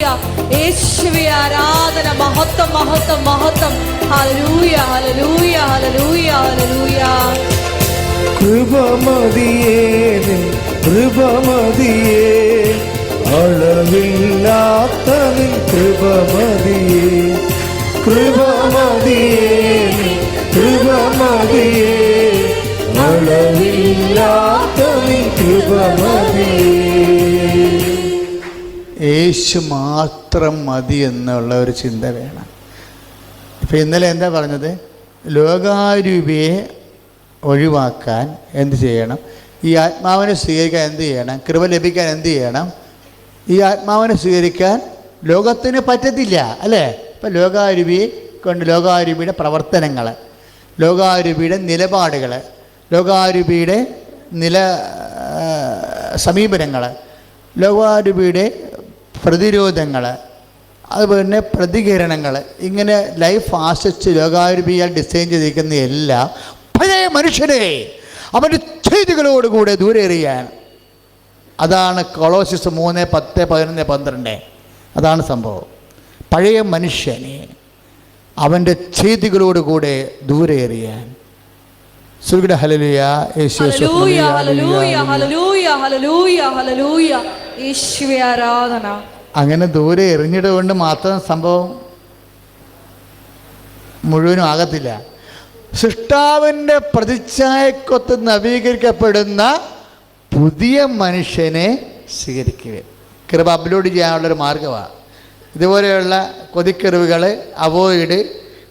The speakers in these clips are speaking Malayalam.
യേശുവെ ആരാധന മഹത്വം മഹത്വം മഹത്വം. ഹലലൂയ ഹലലൂയ ഹലലൂയ ഹലലൂയ കൃപമതിയേ കൃപമതിയേ. അളവില്ലാത്തതിൽ കൃപമതിയേ. കൃപമതിയേ കൃപമതിയേ. അളവില്ലാത്തതിൽ കൃപമതി യേശു മാത്രം മതി എന്നുള്ള ഒരു ചിന്ത വേണം. ഇപ്പം ഇന്നലെ എന്താ പറഞ്ഞത്? ലോകാരൂപിയെ ഒഴിവാക്കാൻ എന്ത് ചെയ്യണം? ഈ ആത്മാവിനെ സ്വീകരിക്കാൻ എന്ത് ചെയ്യണം? കൃപ ലഭിക്കാൻ എന്ത് ചെയ്യണം? ഈ ആത്മാവിനെ സ്വീകരിക്കാൻ ലോകത്തിന് പറ്റത്തില്ല അല്ലേ? ഇപ്പം ലോകാരൂപിയെ കൊണ്ട് ലോകാരൂപിയുടെ പ്രവർത്തനങ്ങൾ ലോകാരൂപിയുടെ നിലപാടുകൾ ലോകാരൂപിയുടെ നില സമീപനങ്ങൾ ലോകാരൂപിയുടെ പ്രതിരോധങ്ങൾ അതുപോലെ തന്നെ പ്രതികരണങ്ങൾ ഇങ്ങനെ ലൈഫ് ആസിസ്റ്റ് ലോകാരൂപിയാൽ ഡിസൈൻ ചെയ്തിരിക്കുന്ന എല്ലാ പഴയ മനുഷ്യനെ അവന്റെ ചെയ്തികളോടുകൂടെ ദൂരെ എറിയാൻ. അതാണ് കൊളോസിസ് മൂന്ന് പത്ത് പതിനൊന്ന് പന്ത്രണ്ട്. അതാണ് സംഭവം. പഴയ മനുഷ്യനെ അവന്റെ ചെയ്തികളോടുകൂടെ ദൂരെ എറിയാൻ. സുഗുഡ ഹലലുയ യേശു ഹല്ലേലൂയ ഹല്ലേലൂയ ഹല്ലേലൂയ. ഹല്ലേലൂയ ഹല്ലേലൂയ. ആരാധന. അങ്ങനെ ദൂരെ എറിഞ്ഞിടുകൊണ്ട് മാത്രം സംഭവം മുഴുവനും ആകത്തില്ല. സൃഷ്ടാവിന്റെ പ്രതിച്ഛായക്കൊത്ത് നവീകരിക്കപ്പെടുന്ന പുതിയ മനുഷ്യനെ സ്വീകരിക്കുക കൃപ അപ്ലോഡ് ചെയ്യാനുള്ളൊരു മാർഗമാണ് ഇതുപോലെയുള്ള കൊതിക്കെറിവുകൾ അവോയ്ഡ്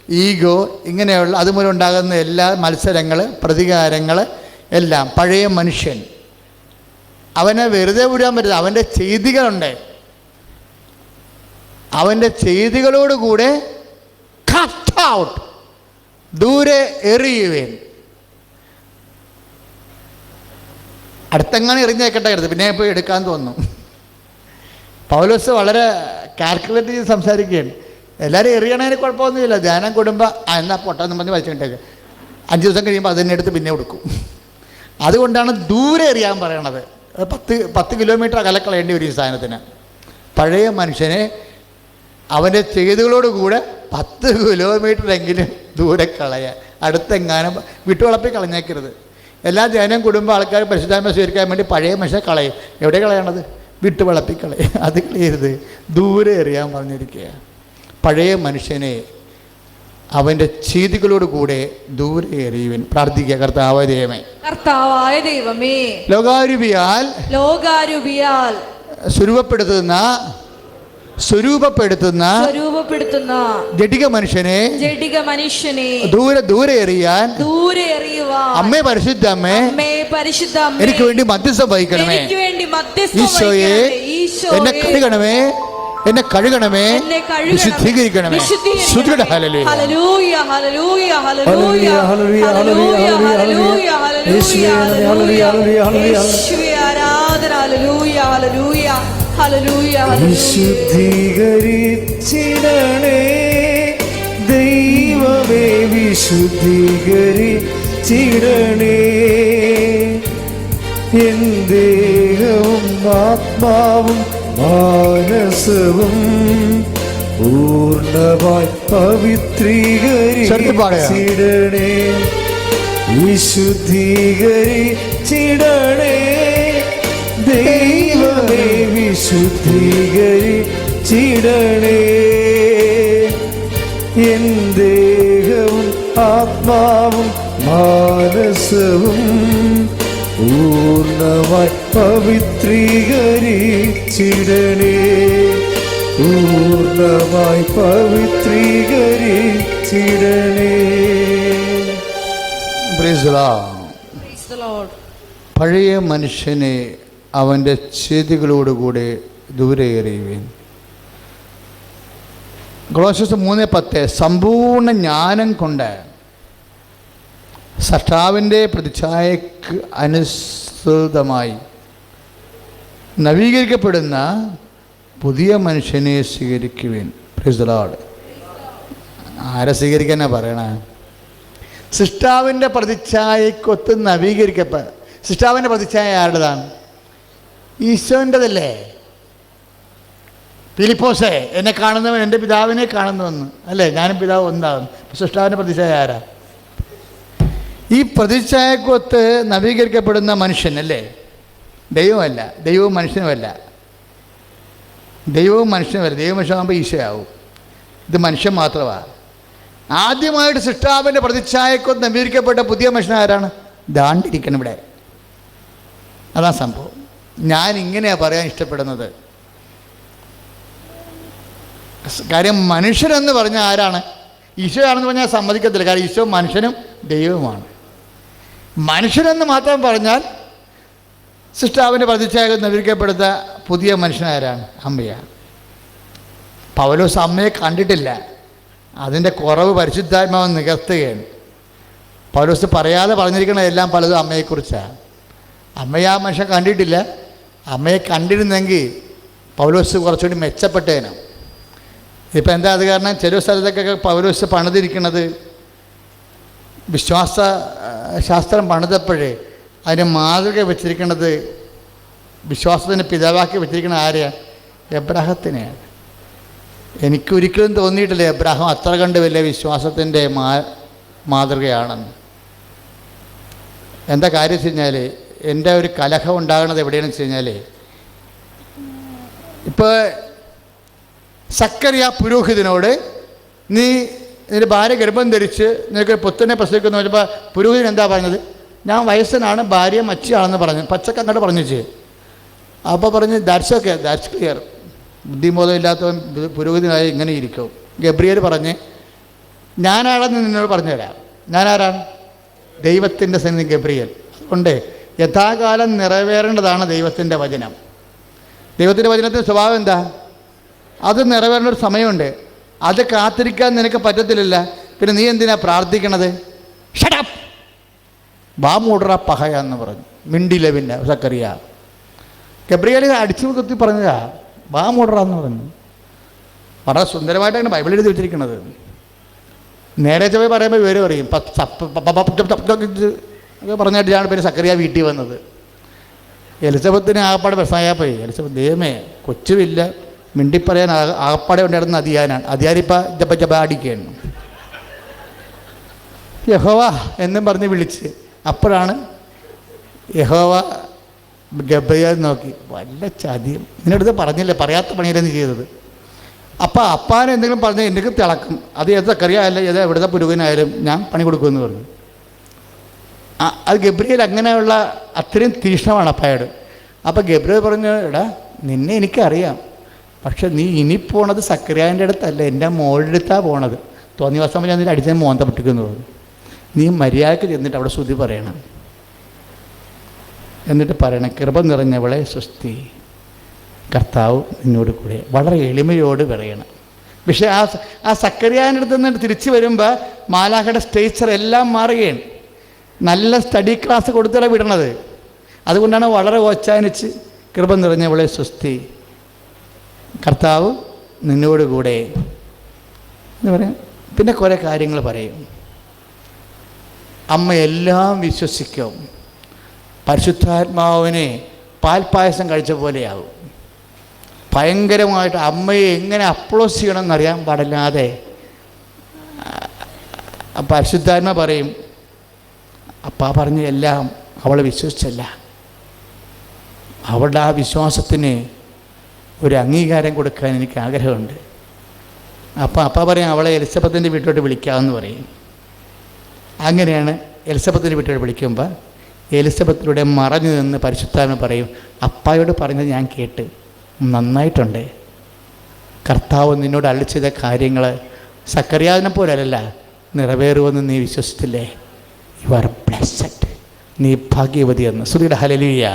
ഈഗോ ഇങ്ങനെയുള്ള അതുമൂലം ഉണ്ടാകുന്ന എല്ലാ മത്സരങ്ങൾ പ്രതികാരങ്ങൾ എല്ലാം പഴയ മനുഷ്യൻ അവനെ വെറുതെ വിടാൻ പറ്റില്ല. അവന്റെ ചെയ്തികളുണ്ട്. അവന്റെ ചെയ്തികളോടുകൂടെ കട്ട് ഔട്ട് ദൂരെ എറിയുവേൻ. അടുത്തെങ്ങനെ എറിഞ്ഞേക്കട്ടെ എടുത്ത് പിന്നെ പോയി എടുക്കാൻ തോന്നുന്നു. പൗലോസ് വളരെ കാൽക്കുലേറ്റ് ചെയ്ത് സംസാരിക്കുകയാണ്. എല്ലാവരും എറിയണതിന് കുഴപ്പമൊന്നുമില്ല. ധ്യാനം കൂടുമ്പോൾ ആ എന്നാൽ പൊട്ടെന്ന് പറഞ്ഞ് വലിച്ചിട്ടേക്ക് അഞ്ച് ദിവസം കഴിയുമ്പോൾ അതിനെ എടുത്ത് പിന്നെ കൊടുക്കും. അതുകൊണ്ടാണ് ദൂരെ എറിയാൻ പറയണത്. പത്ത് പത്ത് കിലോമീറ്റർ അകലക്കളയേണ്ടി വരും ഈ സാധനത്തിന്. പഴയ മനുഷ്യനെ അവന്റെ ചെയ്തുകളോടുകൂടെ പത്ത് കിലോമീറ്ററെങ്കിലും ദൂരെ കളയാൻ അടുത്തെങ്ങാനും വിട്ടുവളപ്പി കളഞ്ഞേക്കരുത്. എല്ലാ ധ്യാനം കുടുംബ ആൾക്കാർ പരിശുദ്ധാത്മ സ്വീകരിക്കാൻ വേണ്ടി പഴയ മനുഷ്യനെ കളയും. എവിടെ കളയണത് വിട്ടുവളപ്പി കളയും. അത് കളയരുത്. ദൂരെ എറിയാൻ പറഞ്ഞിരിക്കുക പഴയ മനുഷ്യനെ അവന്റെ ചെയ്തികളോട് കൂടെ ദൂരെ എറിയുവൻ. പ്രാർത്ഥിക്കുക കർത്താവ് ദൈവമേ കർത്താവായ ദൈവമേ ലോകാരൂപിയാൽ ലോകാരൂപിയാൽ സ്വരൂപപ്പെടുത്തുന്ന സ്വരൂപപ്പെടുത്തുന്ന സ്വരൂപപ്പെടുത്തുന്ന ജഡിക മനുഷ്യനെ ജഡിക മനുഷ്യനെ ദൂരെ ദൂരെ എറിയാൻ ദൂരെ എറിയുവാൻ അമ്മേ പരിശുദ്ധ അമ്മേ അമ്മേ പരിശുദ്ധ അമ്മേ, എനിക്ക് വേണ്ടി മധ്യസ്ഥം വഹിക്കണമേ. എനിക്ക് വേണ്ടി മധ്യസ്ഥം ഈശോയെ എന്നെ കഴുകണമേ. എന്നെ കഴുകണമേ. വിശുദ്ധീകരിക്കണമേ. ദൈവമേ വിശുദ്ധീകരിച്ചിടണേ. എൻ ദേഹവും ആത്മാവും മാനസവും പൂർണമായി ചേർത്ത് ചിടണേ പവിത്രീകരിച്ചിടണേ വിശുദ്ധീകരിച്ചിടണേ ദൈവമേ വിശുദ്ധീകരിച്ചിടണേ എൻ ദേഹവും ആത്മാവും മാനസവും പൂർണമായി പവിത്രീകരിച്ചിടണേ. പൂർണമായി പവിത്രീകരിച്ചിടണേ. പഴയ മനുഷ്യനെ അവന്റെ ചെയ്തികളോടുകൂടെ ദൂരെ എറിയുവേൻ. ഗ്ലോസസ് മൂന്ന് പത്ത് സമ്പൂർണ ജ്ഞാനം കൊണ്ട് സഷ്ടാവിന്റെ പ്രതിച്ഛായക്ക് അനുസൃതമായി നവീകരിക്കപ്പെടുന്ന പുതിയ മനുഷ്യനെ സ്വീകരിക്കുവേൻ. പ്രിസലാട് ആരെ സ്വീകരിക്കാനാ പറയണേ? സൃഷ്ടാവിന്റെ പ്രതിച്ഛായക്കൊത്ത് നവീകരിക്കപ്പ സൃഷ്ടാവിന്റെ പ്രതിച്ഛായ ആരുടേതാണ്? ഈശോന്റെതല്ലേ? ഫിലിപ്പോസേ എന്നെ കാണുന്നവൻ എന്റെ പിതാവിനെ കാണുന്നുവെന്ന്. അല്ലേ? ഞാനും പിതാവ് ഒന്നാകും സൃഷ്ടാവിന്റെ പ്രതിച്ഛായ ആരാ? ഈ പ്രതിച്ഛായക്കൊത്ത് നവീകരിക്കപ്പെടുന്ന മനുഷ്യൻ അല്ലേ ദൈവമല്ല ദൈവവും മനുഷ്യനുമല്ല. ദൈവവും മനുഷ്യനുമല്ല ദൈവം മനുഷ്യനാകുമ്പോൾ ഈശോയാവും. ഇത് മനുഷ്യൻ മാത്രമാണ് ആദ്യമായിട്ട് സൃഷ്ടാവിന്റെ പ്രതിച്ഛായക്കൊത്ത് നവീകരിക്കപ്പെട്ട പുതിയ മനുഷ്യൻ ആരാണ്? ദാണ്ടിരിക്കണം ഇവിടെ. അതാ സംഭവം. ഞാൻ ഇങ്ങനെയാണ് പറയാൻ ഇഷ്ടപ്പെടുന്നത്. കാര്യം മനുഷ്യരെന്ന് പറഞ്ഞാൽ ആരാണ്? ഈശോ ഈശോയാണെന്ന് പറഞ്ഞാൽ സമ്മതിക്കത്തില്ല. കാരണം ഈശോ മനുഷ്യനും ദൈവവുമാണ്. മനുഷ്യനെന്ന് മാത്രം പറഞ്ഞാൽ സിസ്റ്റാവിന്റെ പ്രതിച്ഛായകം നവീകരിക്കപ്പെടുത്ത പുതിയ മനുഷ്യനാരാണ് അമ്മയാണ് പൗലോസ് അമ്മയെ കണ്ടിട്ടില്ല. അതിന്റെ കുറവ് പരിശുദ്ധാത്മാവ് നികത്തുകയാണ്. പൗലോസ് പറയാതെ പറഞ്ഞിരിക്കുന്നതെല്ലാം പലതും അമ്മയെക്കുറിച്ചാണ്. അമ്മയെ ആ മനുഷ്യൻ കണ്ടിട്ടില്ല. അമ്മയെ കണ്ടിരുന്നെങ്കിൽ പൗലോസ് കുറച്ചുകൂടി മെച്ചപ്പെട്ടേനും. ഇപ്പം എന്താ അത് കാരണം? ചില സ്ഥലത്തൊക്കെ പൗലോസ് പണിതിരിക്കുന്നത് വിശ്വാസ ശാസ്ത്രം പണിതപ്പോഴേ അതിന് മാതൃക വെച്ചിരിക്കുന്നത് വിശ്വാസത്തിന് പിതാവാക്കി വെച്ചിരിക്കുന്ന ആരെയാണ് എബ്രാഹത്തിനെയാണ്. എനിക്കൊരിക്കലും തോന്നിയിട്ടില്ല എബ്രാഹം അത്ര കണ്ട് വലിയ വിശ്വാസത്തിന്റെ മാ മാതൃകയാണെന്ന്. എന്താ കാര്യം വെച്ച് കഴിഞ്ഞാൽ എന്റെ ഒരു കലഹം ഉണ്ടാകുന്നത് എവിടെയാണെന്ന് വെച്ച് കഴിഞ്ഞാൽ ഇപ്പോൾ സക്കറിയ പുരോഹിതനോട് നീ നിന്റെ ഭാര്യ ഗർഭം ധരിച്ച് നിനക്ക് പുത്തനെ പ്രസവിക്കുന്ന പറഞ്ഞപ്പോൾ പുരോഹിതൻ എന്താ പറഞ്ഞത്? ഞാൻ വയസ്സനാണ് ഭാര്യ മച്ചിയാണെന്ന് പറഞ്ഞു. പച്ചക്ക് പറഞ്ഞു ചെയ്യും അപ്പോൾ പറഞ്ഞ് ദാറ്റ്സ് ഓക്കെ ദാറ്റ്സ് ക്ലിയർ ബുദ്ധിബോധം ഇല്ലാത്തവൻ പുരോഹിതനായി ഇങ്ങനെ ഇരിക്കും. ഗബ്രിയേൽ പറഞ്ഞ് ഞാനാണെന്ന് നിന്നോട് പറഞ്ഞു തരാം ഞാനാരാണ്? ദൈവത്തിന്റെ സന്നിധി ഗബ്രിയേൽ. അതുകൊണ്ട് യഥാകാലം നിറവേറേണ്ടതാണ് ദൈവത്തിന്റെ വചനം. ദൈവത്തിന്റെ വചനത്തിന്റെ സ്വഭാവം എന്താ? അത് നിറവേറേണ്ട ഒരു സമയമുണ്ട്. അത് കാത്തിരിക്കാൻ നിനക്ക് പറ്റത്തില്ല പിന്നെ നീ എന്തിനാ പ്രാർത്ഥിക്കണത് ഷടപ്പ് ബാമൂടറ പഹയ എന്ന് പറഞ്ഞു മിണ്ടില്ല പിന്നെ സക്കറിയ ഗബ്രിയേൽ അടിച്ചു കുത്തി പറഞ്ഞതാ ബാമൂടറ എന്ന് പറഞ്ഞു വളരെ സുന്ദരമായിട്ടാണ് ബൈബിൾ എഴുതി വെച്ചിരിക്കുന്നത് നേരെ ചൊവ്വ പറയുമ്പോൾ വിവരം അറിയും പറഞ്ഞിട്ടാണ് പിന്നെ സക്കറിയ വീട്ടിൽ വന്നത് എലിസബത്തിന് ആപ്പാട് പ്രശ്നമായാൽ പോയി എലിസബത്ത് ദൈവമേ കൊച്ചുമില്ല മിണ്ടിപ്പറയാൻ ആകപ്പാടെ ഉണ്ടായിരുന്ന അതിയാനാണ് അതിയാനിപ്പോൾ ജപ ജപ അടിക്കുകയാണ് യഹോവ എന്നും പറഞ്ഞ് വിളിച്ച്. അപ്പോഴാണ് യഹോവ ഗബയ നോക്കി. വല്ല ചതിയും. നിന്നടുത്ത് പറഞ്ഞില്ലേ പറയാത്ത പണിയിലെന്ന് ചെയ്തത്? അപ്പം അപ്പാനെ എന്തെങ്കിലും പറഞ്ഞാൽ എനിക്ക് തിളക്കും. അത് ഏത് കറിയായാലും ഏത് എവിടുത്തെ പുരുകനായാലും ഞാൻ പണി കൊടുക്കുമെന്ന് പറഞ്ഞു. അത് ഗബ്രിയേൽ അങ്ങനെയുള്ള അത്രയും തീക്ഷ്ണമാണ് അപ്പായോട്. അപ്പം ഗബ്രിയേൽ പറഞ്ഞു എടാ നിന്നെ എനിക്കറിയാം. പക്ഷെ നീ ഇനി പോണത് സക്കറിയാന്റെ അടുത്തല്ല. എന്റെ മോളുടെ അടുത്താണ് പോണത്. തോന്നിയ ദിവസം ഞാൻ നിന്നെ അടിച്ചാൽ മോന്ത പൊട്ടിക്കുന്നു? പറഞ്ഞു നീ മര്യാദയ്ക്ക് ചെന്നിട്ട് അവിടെ ശ്രുതി പറയണം. എന്നിട്ട് പറയണം കൃപ നിറഞ്ഞവളെ സ്വസ്തി. കർത്താവ് നിന്നോട് കൂടെ വളരെ എളിമയോട് പറയണം. പക്ഷേ ആ ആ സക്കറിയാന്റെ അടുത്ത് നിന്ന് തിരിച്ചു വരുമ്പോൾ മാലാഖയുടെ സ്റ്റേച്ചർ എല്ലാം മാറുകയാണ്. നല്ല സ്റ്റഡി ക്ലാസ് കൊടുത്തിട വിടണത്. അതുകൊണ്ടാണ് വളരെ ഓച്ചാനിച്ച് കൃപ നിറഞ്ഞവളെ സ്വസ്തി. കർത്താവ് നിന്നോടുകൂടെ എന്ന് പറയാം. പിന്നെ കുറേ കാര്യങ്ങൾ പറയും. അമ്മ എല്ലാം വിശ്വസിക്കും. പരിശുദ്ധാത്മാവിനെ പാൽപ്പായസം കഴിച്ച പോലെയാവും. ഭയങ്കരമായിട്ട് അമ്മയെ എങ്ങനെ അപ്ലോസ് ചെയ്യണമെന്ന് അറിയാൻ പാടില്ലാതെ പരിശുദ്ധാത്മ പറയും അപ്പ പറഞ്ഞ എല്ലാം അവൾ വിശ്വസിച്ചല്ല. അവളുടെ ആ വിശ്വാസത്തിന് ഒരു അംഗീകാരം കൊടുക്കാൻ എനിക്ക് ആഗ്രഹമുണ്ട്. അപ്പം അപ്പ പറയും അവളെ എലിസബത്തിന്റെ വീട്ടിലോട്ട് വിളിക്കാമെന്ന് പറയും. അങ്ങനെയാണ് എലിസബത്തിന്റെ വീട്ടിലോട്ട് വിളിക്കുമ്പോൾ എലിസബത്തിലൂടെ മറഞ്ഞു നിന്ന് പരിശുദ്ധാമ പറയും അപ്പായോട് പറഞ്ഞത് ഞാൻ കേട്ട്. നന്നായിട്ടുണ്ട്. കർത്താവ് നിന്നോട് അളിച്ചത കാര്യങ്ങൾ കാര്യങ്ങൾ പോലെ പോലല്ല നിറവേറുമെന്ന് നീ വിശ്വസിച്ചില്ലേ? യു ആർ ബ്ലെസ്സഡ് നീ ഭാഗ്യവതി എന്ന് ശ്രുതിയുടെ ഹലലിയ.